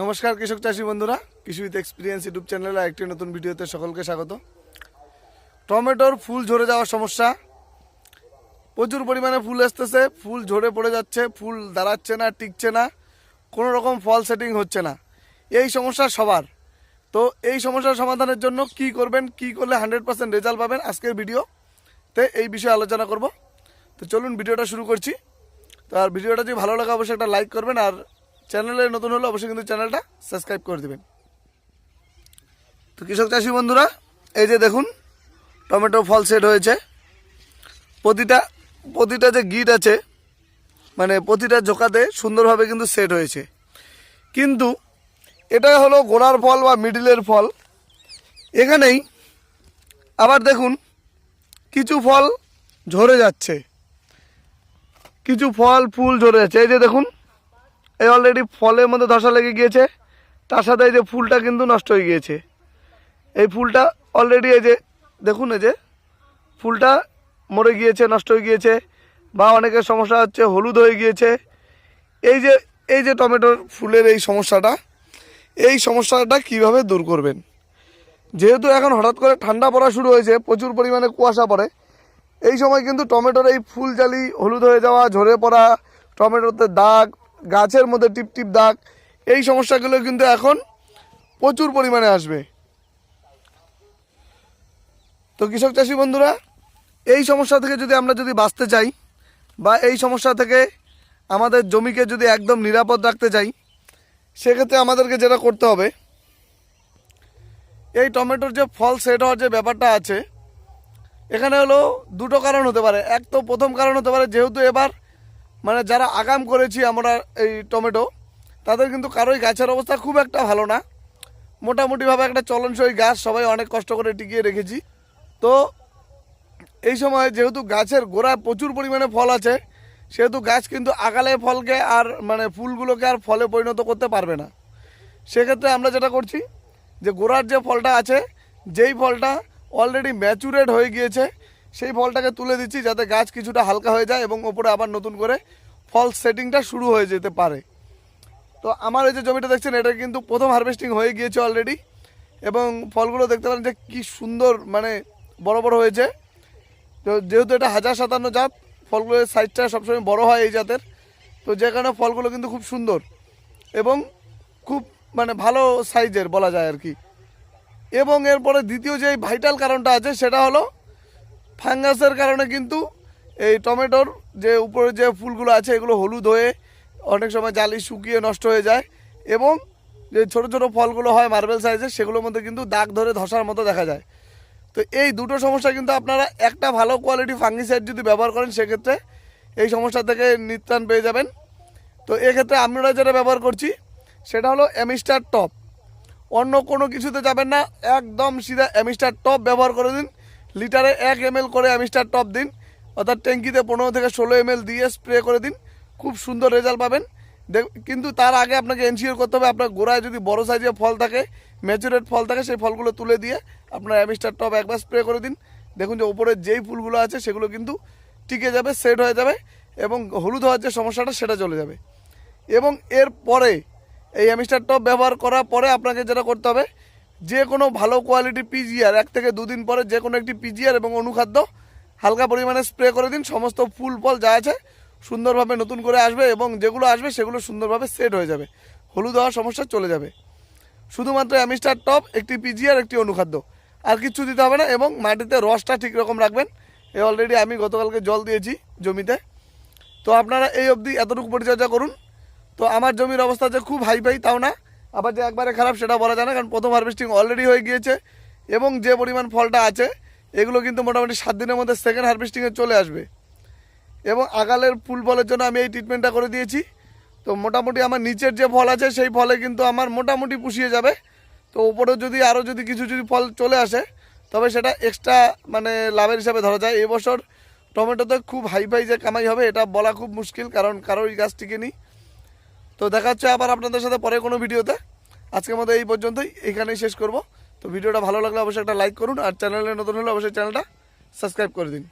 নমস্কার, কৃষক চাষি বন্ধুরা। কৃষি উইথ এক্সপিরিয়েন্স ইউটিউব চ্যানেলে একটি নতুন ভিডিওতে সকলকে স্বাগত। টমেটোর ফুল ঝরে যাওয়ার সমস্যা। প্রচুর পরিমাণে ফুল আসতেছে, ফুল ঝরে পড়ে যাচ্ছে, ফুল দাঁড়াচ্ছে না, টিকছে না, কোনো রকম ফল সেটিং হচ্ছে না। এই সমস্যা সবার। তো এই সমস্যার সমাধানের জন্য কি করবেন, কি করলে হান্ড্রেড পার্সেন্ট রেজাল্ট পাবেন আজকের ভিডিওতে এই বিষয়ে আলোচনা করব। তো চলুন ভিডিওটা শুরু করছি। তো আর ভিডিওটা যদি ভালো লাগে, অবশ্যই একটা লাইক করবেন আর চ্যানেলে নতুন হলে অবশ্যই কিন্তু চ্যানেলটা সাবস্ক্রাইব করে দেবেন। তো কৃষক চাষি বন্ধুরা, এই যে দেখুন, টমেটো ফল সেট হয়েছে। প্রতিটা প্রতিটা যে গিট আছে মানে প্রতিটা জোকাতে সুন্দরভাবে কিন্তু সেট হয়েছে। কিন্তু এটা হলো গোড়ার ফল বা মিডিলের ফল। এখানেই আবার দেখুন, কিছু ফল ঝরে যাচ্ছে। কিছু ফল, ফুল ঝরে যাচ্ছে। এই যে দেখুন এই অলরেডি ফলের মধ্যে ধসা লেগে গিয়েছে। তার সাথে এই যে ফুলটা কিন্তু নষ্ট হয়ে গিয়েছে। এই ফুলটা অলরেডি এই যে, দেখুন এই যে, ফুলটা মরে গিয়েছে, নষ্ট হয়ে গিয়েছে বা অনেকের সমস্যা হচ্ছে, হলুদ হয়ে গিয়েছে। এই যে এই যে টমেটোর ফুলের এই সমস্যাটা এই সমস্যাটা কীভাবে দূর করবেন? যেহেতু এখন হঠাৎ করে ঠান্ডা পড়া শুরু হয়েছে, প্রচুর পরিমাণে কুয়াশা পড়ে, এই সময় কিন্তু টমেটোর এই ফুল জালি হলুদ হয়ে যাওয়া, ঝরে পড়া, টমেটোতে দাগ গাছের মধ্যে টিপ টিপ দাগ, এই সমস্যাগুলো কিন্তু এখন প্রচুর পরিমাণে আসবে। তো কৃষক চাষি বন্ধুরা, এই সমস্যা থেকে যদি আমরা যদি বাঁচতে চাই, বা এই সমস্যা থেকে আমাদের জমিকে যদি একদম নিরাপদ রাখতে চাই, সেক্ষেত্রে আমাদেরকে যেটা করতে হবে, এই টমেটোর যে ফল সেট হওয়ার যে ব্যাপারটা আছে, এখানে হলো দুটো কারণ হতে পারে। এক তো প্রথম কারণ হতে পারে, যেহেতু এবার মানে যারা আগাম করেছি আমরা এই টমেটো, তাদের কিন্তু কারোই গাছের অবস্থা খুব একটা ভালো না। মোটামুটিভাবে একটা চলনসই গাছ, সবাই অনেক কষ্ট করে টিকিয়ে রেখেছি। তো এই সময় যেহেতু গাছের গোড়ায় প্রচুর পরিমাণে ফল আছে, সেহেতু গাছ কিন্তু আগালে ফলকে আর মানে ফুলগুলোকে আর ফলে পরিণত করতে পারবে না। সেক্ষেত্রে আমরা যেটা করছি, যে গোড়ার যে ফলটা আছে, যেই ফলটা অলরেডি ম্যাচুরেট হয়ে গিয়েছে সেই ফলটাকে তুলে দিচ্ছি যাতে গাছ কিছুটা হালকা হয়ে যায় এবং ওপরে আবার নতুন করে ফল সেটিংটা শুরু হয়ে যেতে পারে। তো আমার এই যে জমিটা দেখছেন, এটা কিন্তু প্রথম হারভেস্টিং হয়ে গিয়েছে অলরেডি এবং ফলগুলো দেখতে পারেন যে কি সুন্দর মানে বড় বড় হয়েছে। তো যেহেতু এটা হাজার সাতান্ন জাত ফলগুলোর সাইজটা সবসময় বড় হয় এই জাতের। তো যে কারণে ফলগুলো কিন্তু খুব সুন্দর এবং খুব মানে ভালো সাইজের বলা যায় আর কি। এবং এরপরে দ্বিতীয় যে ভাইটাল কারণটা আছে সেটা হলো ফাঙ্গাসের কারণে কিন্তু এই টমেটোর যে উপরে যে ফুলগুলো আছে, এগুলো হলুদ হয়ে অনেক সময় জালি শুকিয়ে নষ্ট হয়ে যায় এবং যে ছোট ছোট ফলগুলো হয় মার্বেল সাইজের, সেগুলোর মধ্যে কিন্তু দাগ ধরে ধসার মতো দেখা যায়। তো এই দুটো সমস্যা কিন্তু আপনারা একটা ভালো কোয়ালিটি ফাঙ্গিসাইড যদি ব্যবহার করেন, সেক্ষেত্রে এই সমস্যা থেকে নিত্রাণ পেয়ে যাবেন। তো এক্ষেত্রে আমরা যেটা ব্যবহার করছি, সেটা হলো অ্যামিস্টার টপ। অন্য কোনো কিছুতে যাবেন না, একদম সিধা অ্যামিস্টার টপ ব্যবহার করে দিন। লিটারে এক এম করে অ্যামিস্টার টপ দিন। অর্থাৎ ট্যাঙ্কিতে পনেরো থেকে ষোলো এম দিয়ে স্প্রে করে দিন। খুব সুন্দর রেজাল্ট পাবেন। কিন্তু তার আগে আপনাকে এনশিওর করতে হবে, আপনার গোড়ায় যদি বড় সাইজের ফল থাকে ম্যাচুরেট ফল থাকে, সেই ফলগুলো তুলে দিয়ে আপনার অ্যামিস্টার টপ একবার স্প্রে করে দিন। দেখুন যে উপরে যেই ফুলগুলো আছে, সেগুলো কিন্তু টিকে যাবে, সেট হয়ে যাবে এবং হলুদ হওয়ার যে সমস্যাটা, সেটা চলে যাবে। এবং এর পরে এই অ্যামিস্টার টপ ব্যবহার করার পরে আপনাকে যেটা করতে হবে যে কোনো ভালো কোয়ালিটি পিজিআর এক থেকে দুদিন পরে যে কোনো একটি পিজিআর এবং অনুখাদ্য হালকা পরিমাণে স্প্রে করে দিন, সমস্ত ফুল ফল যা আছে সুন্দরভাবে নতুন করে আসবে এবং যেগুলো আসবে সেগুলো সুন্দরভাবে সেট হয়ে যাবে। হলুদ হওয়ার সমস্যা চলে যাবে। শুধুমাত্র অ্যামিস্টার টপ, একটি পিজিআর একটি অনুখাদ্য। আর কিছু দিতে হবে না এবং মাটিতে রসটা ঠিক রকম রাখবেন। এ অলরেডি আমি গতকালকে জল দিয়েছি জমিতে। তো আপনারা এই অবধি এতটুকু পরিচর্যা করুন। তো আমার জমির অবস্থা যে খুব হাই ফাই তাও না। আবার যে একবারে খারাপ সেটা বলা যায় না, কারণ প্রথম হারভেস্টিং অলরেডি হয়ে গিয়েছে এবং যে পরিমাণ ফলটা আছে, এগুলো কিন্তু মোটামুটি সাত দিনের মধ্যে সেকেন্ড হারভেস্টিংয়ে চলে আসবে। এবং আগালের ফুল ফলের জন্য আমি এই ট্রিটমেন্টটা করে দিয়েছি। তো মোটামুটি আমার নিচের যে ফল আছে, সেই ফলে কিন্তু আমার মোটামুটি পুষিয়ে যাবে। তো উপরেও যদি আরও যদি কিছু যদি ফল চলে আসে, তবে সেটা এক্সট্রা মানে লাভের হিসাবে ধরা যায়। এবছর টমেটোতে খুব হাই ফাই যে কামাই হবে, এটা বলা খুব মুশকিল, কারণ কারোই গাছ টিকে নেই তো দেখা হচ্ছে আবার আপনাদের সাথে পরে কোনো ভিডিওতে। আজকের মতো এই পর্যন্তই, এখানেই শেষ করব। তো ভিডিওটা ভালো লাগলে অবশ্যই একটা লাইক করুন, আর চ্যানেলে নতুন হলে অবশ্যই চ্যানেলটা সাবস্ক্রাইব করে দিন।